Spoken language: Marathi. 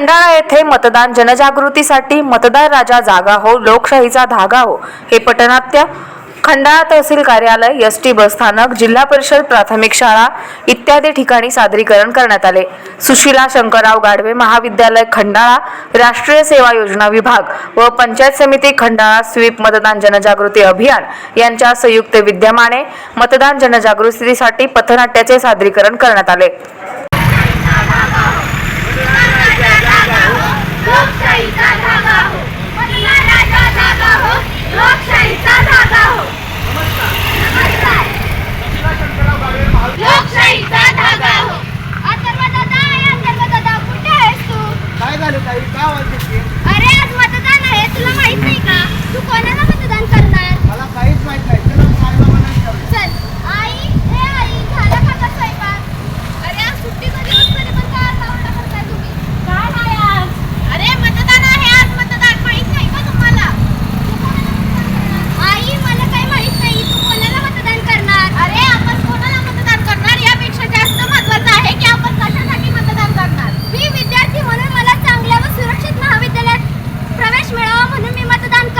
खंडाळा येथे मतदान जनजागृतीसाठी मतदार राजा जागा हो लोकशाहीचा धागा हो हे पटनाट्य खंडाळा तहसील कार्यालय एस टी बसस्थानक जिल्हा परिषद प्राथमिक शाळा इत्यादी ठिकाणी सादरीकरण करण्यात आले. सुशिला शंकरराव गाढवे महाविद्यालय खंडाळा राष्ट्रीय सेवा योजना विभाग व पंचायत समिती खंडाळा स्वीप मतदान जनजागृती अभियान यांच्या संयुक्त विद्यमाने मतदान जनजागृतीसाठी पथनाट्याचे सादरीकरण करण्यात आले. अरे आज मतदान आहे तुला माहीत नाही का? तू कोणाला 我子弹。